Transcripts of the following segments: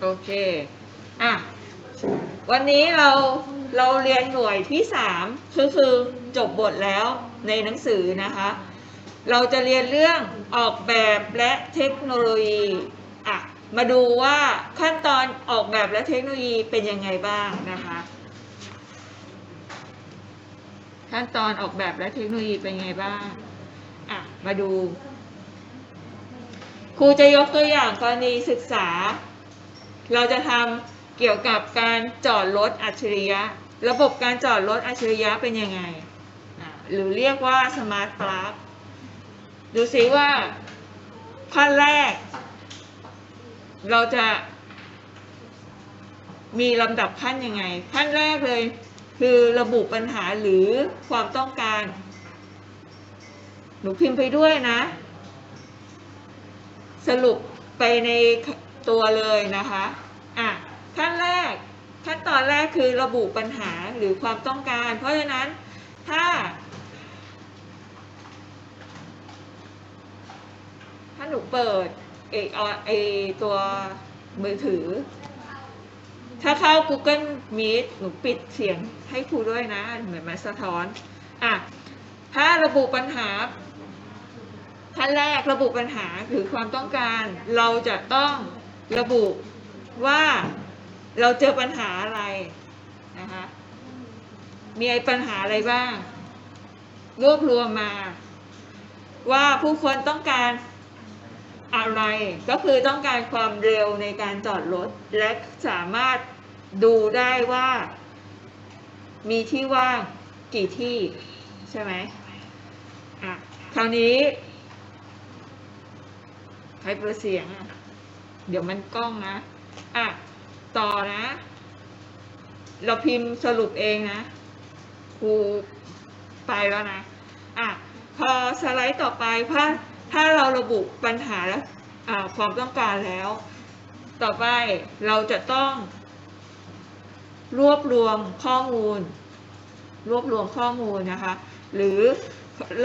โอเค อะ วันนี้เราเราเรียนหน่วยที่สามคือคือจบบทแล้วในหนังสือนะคะ เราจะเรียนเรื่องออกแบบและเทคโนโลยี อะ มาดูว่าขั้นตอนออกแบบและเทคโนโลยีเป็นยังไงบ้างนะคะ ขั้นตอนออกแบบและเทคโนโลยีเป็นยังไงบ้าง อะ มาดู ครูจะยกตัวอย่างกรณีศึกษา เราจะทำเกี่ยวกับการจอดรถอัจฉริยะ ระบบการจอดรถอัจฉริยะเป็นยังไง หรือเรียกว่าสมาร์ทปลั๊กดูซิว่าขั้นแรก เราจะมีลำดับขั้นยังไง ขั้นแรกเลย คือระบุปัญหาหรือความต้องการ หนูพิมพ์ไปด้วยนะ สรุปไปใน ตัวเลยนะคะอะขั้นแรกขั้นตอนแรกคือระบุปัญหาหรือความต้องการ เพราะฉะนั้นถ้า ถ้าหนูเปิดไอไอตัวมือถือ ถ้าเข้า Google Meet หนูปิดเสียงให้ครูด้วยนะ เหมือนมันสะท้อนอะถ้าระบุปัญหาขั้นแรกระบุปัญหาหรือความต้องการเราจะต้อง ระบุว่าเราเจอปัญหาอะไรนะคะมีไอ้ปัญหาอะไรบ้าง รวบรวมมา ว่าผู้คนต้องการอะไร ก็คือต้องการความเร็วในการจอดรถ และสามารถดูได้ว่า มีที่ว่างกี่ที่ใช่ไหมอะคราวนี้ใครเปิดเสียงอะ เดี๋ยวมันกล้องนะ อะ ต่อนะ เราพิมพ์สรุปเองนะครูไปแล้วนะ อะ พอสไลด์ต่อไปถ้าถ้าเราระบุปัญหาและอ่าความต้องการแล้ว ต่อไปเราจะต้อง รวบรวมข้อมูล รวบรวมข้อมูลนะคะ หรือ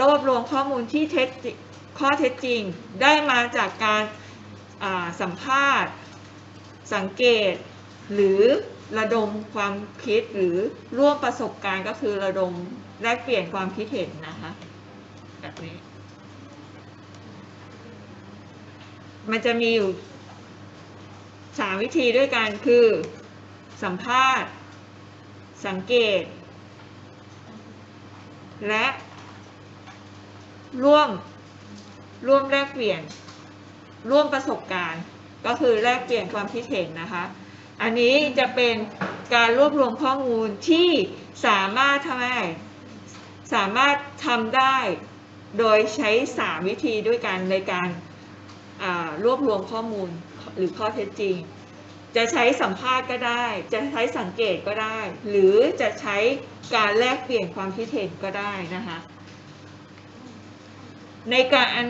รวบรวมข้อมูลที่เท็จข้อเท็จจริงได้มาจากการ สัมภาษณ์ สังเกต หรือระดมความคิดหรือร่วมประสบการณ์ก็คือระดมแลกเปลี่ยนความคิดเห็นนะคะแบบนี้ มันจะมีอยู่สามวิธีด้วยกันคือ สัมภาษณ์ สังเกต และร่วมร่วมแลกเปลี่ยน ร่วมประสบการณ์ ก็คือแลกเปลี่ยนความคิดเห็นนะคะ อันนี้จะเป็นการรวบรวมข้อมูลที่สามารถทำได้สามารถทำได้โดยใช้สามวิธีด้วยกันในการรวบรวมข้อมูลหรือข้อเท็จจริง จะใช้สัมภาษณ์ก็ได้ จะใช้สังเกตก็ได้ หรือจะใช้การแลกเปลี่ยนความคิดเห็นก็ได้นะคะ ในการ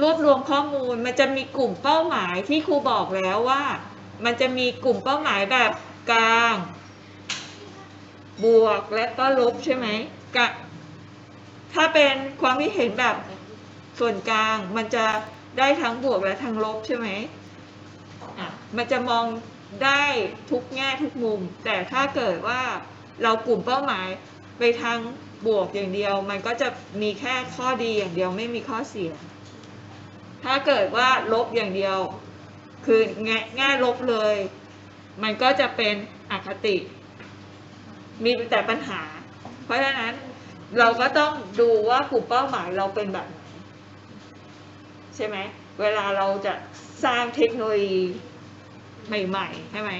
รวบรวมข้อมูลมันจะมีกลุ่มเป้าหมายที่ครูบอกแล้วว่า มันจะมีกลุ่มเป้าหมายแบบกลาง บวกและก็ลบใช่ไหมกะถ้าเป็นความคิดเห็นแบบส่วนกลางมันจะได้ทั้งบวกและทั้งลบใช่ไหมอะมันจะมองได้ทุกแง่ทุกมุม แต่ถ้าเกิดว่าเรากลุ่มเป้าหมายไปทางบวกอย่างเดียว มันก็จะมีแค่ข้อดีอย่างเดียวไม่มีข้อเสีย ถ้าเกิดว่าลบอย่างเดียว คือแง่แง่ลบเลย มันก็จะเป็นอคติ มีแต่ปัญหา เพราะฉะนั้นเราก็ต้องดูว่ากลุ่มเป้าหมายเราเป็นแบบไหนใช่ไหม เวลาเราจะสร้างเทคโนโลยีใหม่ๆใช่ไหม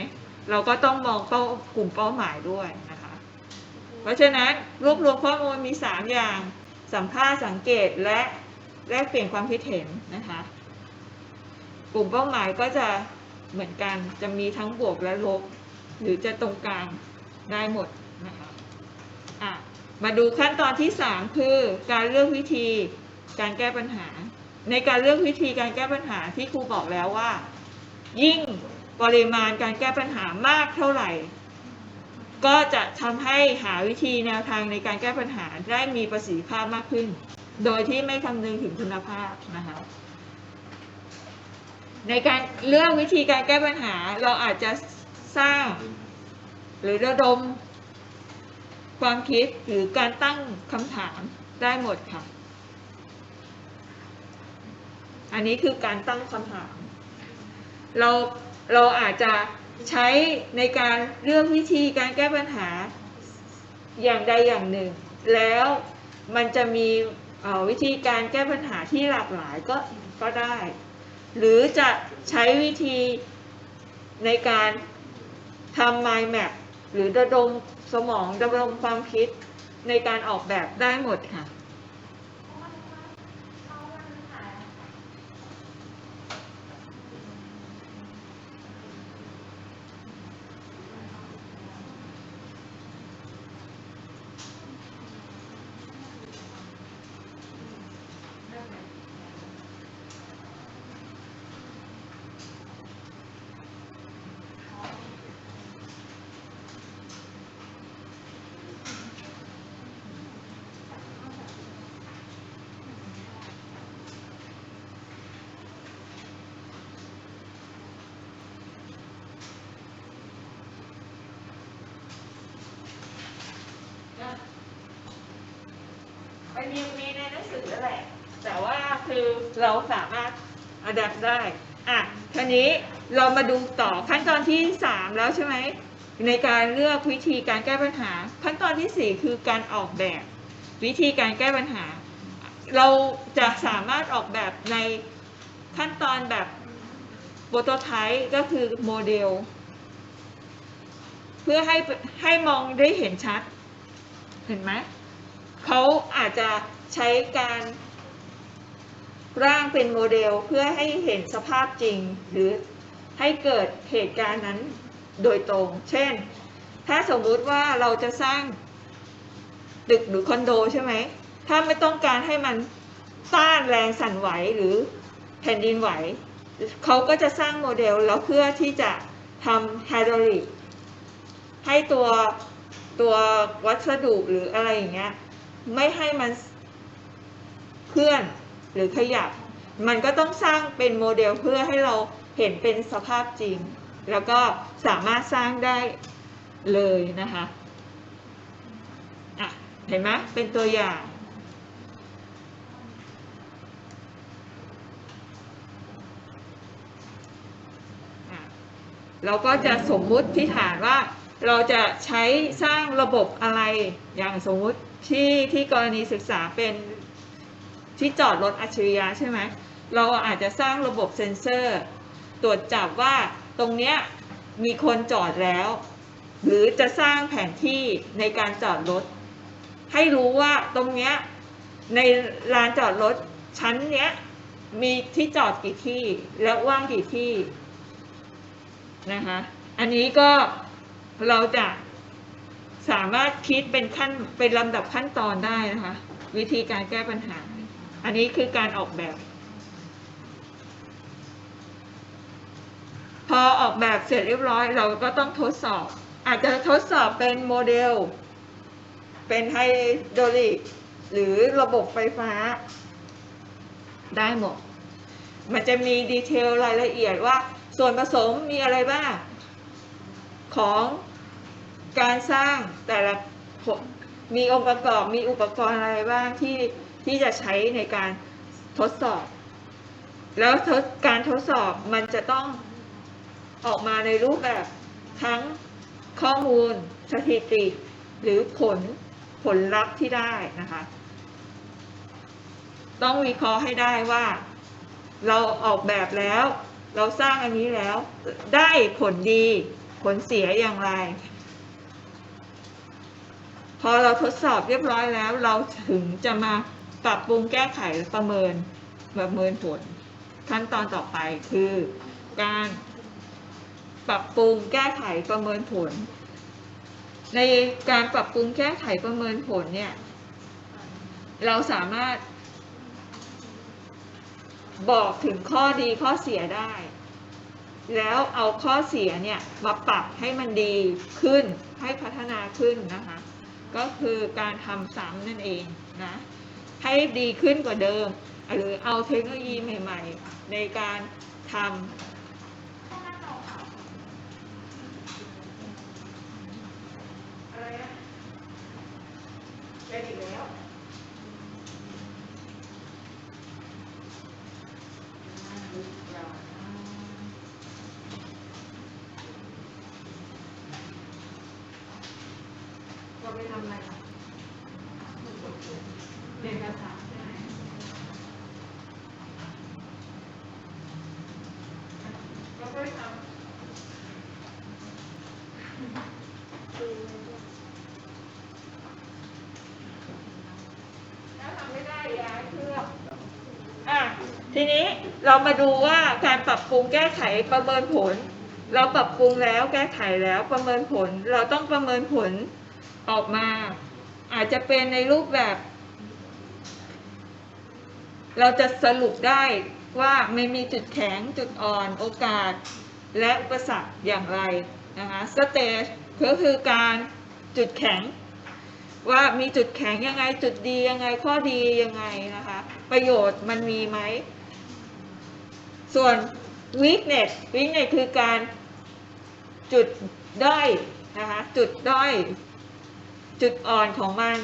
เราก็ต้องมองเป้ากลุ่มเป้าหมายด้วยนะคะ เพราะฉะนั้นรวบรวมข้อมูลมี 3 อย่าง สัมภาษณ์สังเกตและ แลกเปลี่ยนความคิดเห็นนะคะ กลุ่มเป้าหมายก็จะเหมือนกันจะมีทั้งบวกและลบ หรือจะตรงกลางได้หมดนะคะอะมาดูขั้นตอนที่ 3 คือการเลือกวิธีการแก้ปัญหา ในการเลือกวิธีการแก้ปัญหาที่ครูบอกแล้วว่า ยิ่งปริมาณการแก้ปัญหามากเท่าไหร่ ก็จะทำให้หาวิธีแนวทางในการแก้ปัญหาได้มีประสิทธิภาพมากขึ้น โดยที่ไม่คำนึงถึงคุณภาพนะคะในการเลือกวิธีการแก้ปัญหาเราอาจจะสร้างหรือระดม ความคิดหรือการตั้งคำถามได้หมดค่ะ อันนี้คือการตั้งคำถาม เราเราอาจจะใช้ในการเลือกวิธีการแก้ปัญหาอย่างใดอย่างหนึ่ง แล้วมันจะมี วิธีการแก้ปัญหาที่หลากหลายก็ก็ได้ หรือจะใช้วิธีในการทำ mind map หรือระดมสมองระดมความคิดในการออกแบบได้หมดค่ะ มันมีมีในหนังสือแหละ แต่ว่าคือเราสามารถอัดแอปได้อะทีนี้เรามาดูต่อขั้นตอนที่ 3 แล้วใช่ไหมในการเลือกวิธีการแก้ปัญหา ขั้นตอนที่ 4 คือการออกแบบ วิธีการแก้ปัญหา เราจะสามารถออกแบบในขั้นตอนแบบโปรโตไทป์ก็คือโมเดล เพื่อให้ให้มองได้เห็นชัด เห็นไหม เขาอาจจะใช้การร่างเป็นโมเดลเพื่อให้เห็นสภาพจริง หรือให้เกิดเหตุการณ์นั้นโดยตรง เช่น ถ้าสมมุติว่าเราจะสร้างตึกหรือคอนโดใช่ไหม ถ้าไม่ต้องการให้มันต้านแรงสั่นไหวหรือแผ่นดินไหว เขาก็จะสร้างโมเดลแล้วเพื่อที่จะทำไฮดรอลิกให้ตัวตัววัสดุหรืออะไรอย่างเงี้ย ไม่ให้มันเคลื่อนหรือขยับ มันก็ต้องสร้างเป็นโมเดลเพื่อให้เราเห็นเป็นสภาพจริง แล้วก็สามารถสร้างได้เลยนะคะอะเห็นไหมเป็นตัวอย่างเราก็จะสมมุติที่ฐานว่าเราจะใช้สร้างระบบอะไรอย่างสมมุติ ที่ที่กรณีศึกษาเป็นที่จอดรถอัจฉริยะใช่ไหมเราอาจจะสร้างระบบเซ็นเซอร์ ตรวจจับว่าตรงเนี้ยมีคนจอดแล้ว หรือจะสร้างแผนที่ในการจอดรถ ให้รู้ว่าตรงเนี้ยในลานจอดรถชั้นเนี้ยมีที่จอดกี่ที่และว่างกี่ที่นะคะ อันนี้ก็เราจะ สามารถคิดเป็นขั้นเป็นลำดับขั้นตอนได้นะคะ วิธีการแก้ปัญหา อันนี้คือการออกแบบ พอออกแบบเสร็จเรียบร้อย เราก็ต้องทดสอบ อาจจะทดสอบเป็นโมเดล เป็นไฮดรอลิกหรือระบบไฟฟ้า ได้หมด มันจะมีดีเทลรายละเอียดว่าส่วนผสมมีอะไรบ้างของ การสร้างแต่ละมีองค์ประกอบมีอุปกรณ์อะไรบ้างที่ที่จะใช้ในการทดสอบ แล้วการทดสอบมันจะต้องออกมาในรูปแบบทั้งข้อมูลสถิติ หรือผลผลลัพธ์ที่ได้นะคะ ต้องวิเคราะห์ให้ได้ว่า เราออกแบบแล้ว เราสร้างอันนี้แล้วได้ผลดีผลเสียอย่างไร อเราทดสอบเรียบร้อยแล้ว เราถึงจะมาปรับปรุงแก้ไขประเมินประเมินผล ขั้นตอนต่อไปคือการปรับปรุงแก้ไขประเมินผล ในการปรับปรุงแก้ไขประเมินผลเนี่ย เราสามารถ บอกถึงข้อดีข้อเสียได้ แล้วเอาข้อเสียเนี่ยมาปรับให้มันดีขึ้นให้พัฒนาขึ้นนะคะ ก็คือการทำซ้ำนั่นเองนะให้ดีขึ้นกว่าเดิม หรือเอาเทคโนโลยีใหม่ ๆ ในการทำอะไรนะเป็นอีกแล้ว เราไปทำอะไรคะเรียนภาษาใช่ไหมเราก็ไปทำถ้าทำไม่ได้ย้ายเครื่องอะ ทีนี้เรามาดูว่าการปรับปรุงแก้ไขประเมินผล เราปรับปรุงแล้วแก้ไขแล้วประเมินผล เราต้องประเมินผลออกมา อาจจะเป็นในรูปแบบ เราจะสรุปได้ว่าไม่มีจุดแข็งจุดอ่อนโอกาส และอุปสรรคอย่างไรนะคะสเตจก็คือการจุดแข็ง ว่ามีจุดแข็งยังไงจุดดียังไงข้อดียังไงนะคะ ประโยชน์มันมีไหม ส่วน weakness weakness คือการจุดด้อยนะคะจุดด้อย จุดอ่อนของมัน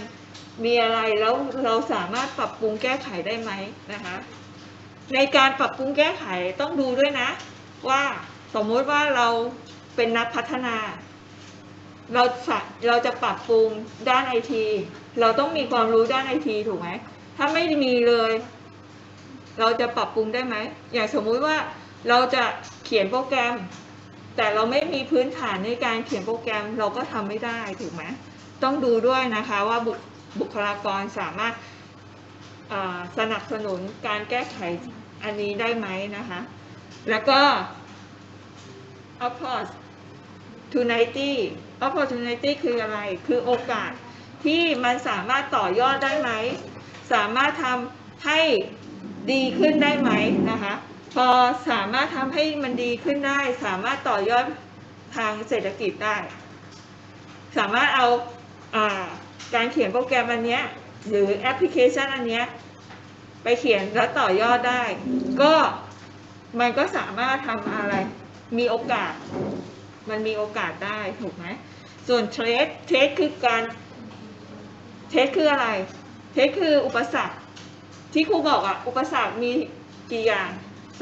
มีอะไรแล้วเราสามารถปรับปรุงแก้ไขได้ไหมนะคะในการปรับปรุงแก้ไขต้องดูด้วยนะ ว่าสมมติว่าเราเป็นนักพัฒนา เราเราจะปรับปรุงด้านไอทีเราต้องมีความรู้ด้านไอทีถูกไหมถ้าไม่มีเลย เราจะปรับปรุงได้ไหม อย่างสมมุติว่าเราจะเขียนโปรแกรม แต่เราไม่มีพื้นฐานในการเขียนโปรแกรมเราก็ทำไม่ได้ถูกไหมต้องดูด้วยนะคะว่าบุบคลากรสามารถาสนับสนุนการแก้ไขอันนี้ได้ไหมนะคะ แล้วก็ opportunity opportunity คืออะไร คือโอกาสที่มันสามารถต่อยอดได้ไหม สามารถทำให้ ดีขึ้นได้ไหมนะคะ พอสามารถทำให้มันดีขึ้นได้ สามารถต่อยอดทางเศรษฐกิจได้ สามารถเอาอาการเขียนโปรแกรมอันเนี้ยหรือแอปพลิเคชันอันเนี้ยไปเขียนแล้วต่อยอดได้ ก็มันก็สามารถทำอะไร มีโอกาส มันมีโอกาสได้ถูกไหมส่วนเทรดเทรดคือการเทรดคืออะไรเทรดคืออุปสรรค ที่ครูบอกอะอุปสรรคมีกี่อย่าง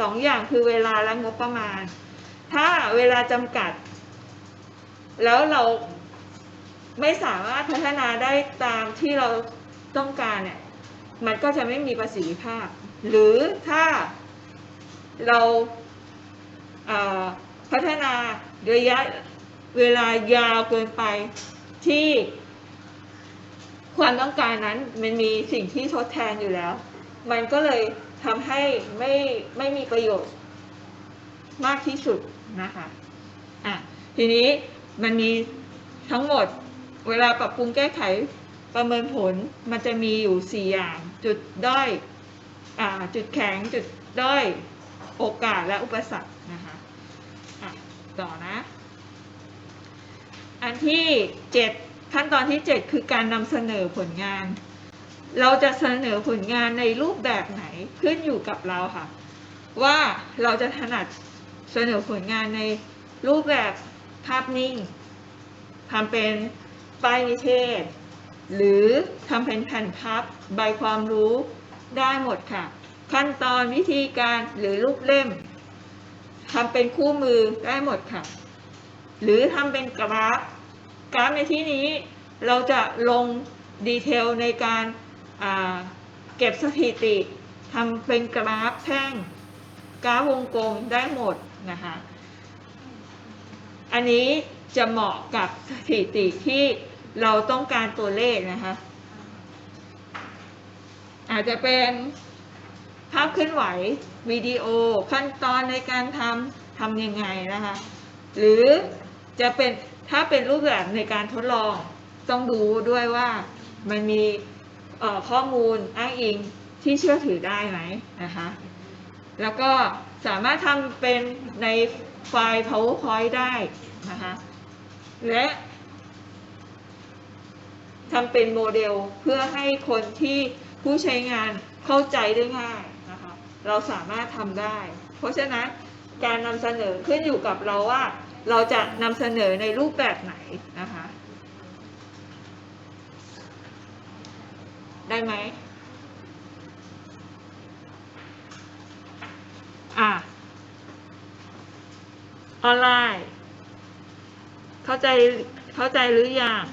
สองอย่างคือเวลาและงบประมาณ ถ้าเวลาจำกัด แล้วเราไม่สามารถพัฒนาได้ตามที่เราต้องการเนี่ยมันก็จะไม่มีประสิทธิภาพ หรือถ้าเราเอ่อพัฒนาระยะเวลายาวเกินไปที่ความต้องการนั้นมันมีสิ่งที่ทดแทนอยู่แล้ว มันก็เลยทำให้ไม่ไม่มีประโยชน์มากที่สุดนะคะอะทีนี้มันมีทั้งหมดเวลาปรับปรุงแก้ไขประเมินผลมันจะมีอยู่ 4 อย่าง จุดด้อยอ่าจุดแข็งจุดด้อยโอกาสและอุปสรรคนะคะอะต่อนะ อันที่ 7 ขั้นตอนที่ 7 คือการนำเสนอผลงาน เราจะเสนอผลงานในรูปแบบไหนขึ้นอยู่กับเราค่ะ ว่าเราจะถนัดเสนอผลงานในรูปแบบภาพนิ่งทำเป็นป้ายนิเทศ หรือทำเป็นแผ่นพับใบความรู้ได้หมดค่ะ ขั้นตอนวิธีการหรือรูปเล่มทำเป็นคู่มือได้หมดค่ะ หรือทำเป็นกราฟ กราฟในที่นี้เราจะลงดีเทลในการ เก็บสถิติทำเป็นกราฟแท่งกราฟวงกลมได้หมดนะคะอันนี้จะเหมาะกับสถิติที่เราต้องการตัวเลขนะคะ อาจจะเป็นภาพเคลื่อนไหววิดีโอขั้นตอนในการทำทำยังไงนะคะ หรือจะเป็นถ้าเป็นรูปแบบในการทดลองต้องดูด้วยว่ามันมี ข้อมูลอ้างอิงที่เชื่อถือได้ไหมนะคะ แล้วก็สามารถทำเป็นในไฟล์ PowerPoint ได้นะคะ และทำเป็นโมเดลเพื่อให้คนที่ผู้ใช้งานเข้าใจได้ง่ายนะคะ เราสามารถทำได้ เพราะฉะนั้นการนำเสนอขึ้นอยู่กับเราว่า เราจะนำเสนอในรูปแบบไหนนะคะ ได้ไหมอะออนไลน์เข้าใจเข้าใจหรือยัง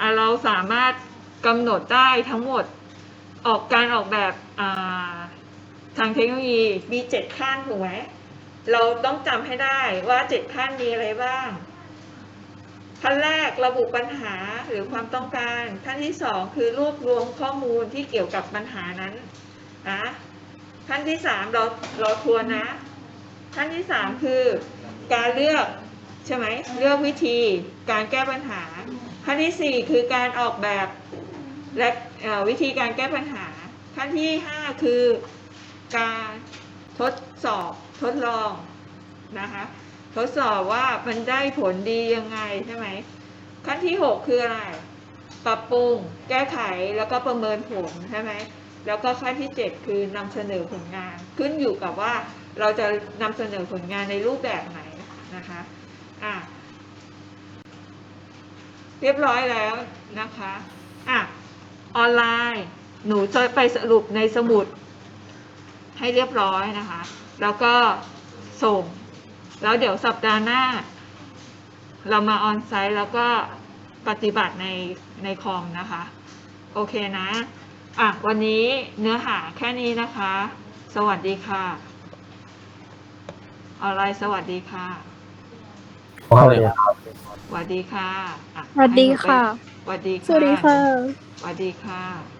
อะเราสามารถกำหนดได้ทั้งหมดออกการออกแบบอ่าทางเทคโนโลยีมีเจ็ดขั้นถูกไหมเราต้องจำให้ได้ว่าเจ็ดขั้นมีอะไรบ้าง ขั้นแรกระบุปัญหาหรือความต้องการขั้นที่สองคือรวบรวมข้อมูลที่เกี่ยวกับปัญหานั้นนะขั้นที่สามเราเราทวนนะ ขั้นที่สามคือการเลือกใช่ไหมเลือกวิธีการแก้ปัญหา ขั้นที่สี่คือการออกแบบและวิธีการแก้ปัญหา ขั้นที่ห้าคือการทดสอบทดลองนะคะ ทดสอบว่ามันได้ผลดียังไงใช่ไหมขั้นที่ 6 คืออะไร ปรับปรุง แก้ไขแล้วก็ประเมินผลใช่ไหมแล้วก็ขั้นที่ 7 คือนำเสนอผลงาน ขึ้นอยู่กับว่าเราจะนำเสนอผลงานในรูปแบบไหนนะคะอะเรียบร้อยแล้วนะคะอะออนไลน์หนูจะไปสรุปในสมุดให้เรียบร้อยนะคะ แล้วก็ส่ง แล้วเดี๋ยวสัปดาห์หน้า เรามาออนไซต์แล้วก็ปฏิบัติในในคอมนะคะ โอเคนะ อะ วันนี้เนื้อหาแค่นี้นะคะ สวัสดีค่ะ ออนไลน์สวัสดีค่ะเข้าเลยครับสวัสดีค่ะอะสวัสดีให้หนูไปค่ะ สวัสดีค่ะ สวัสดีค่ะสวัสดีค่ะ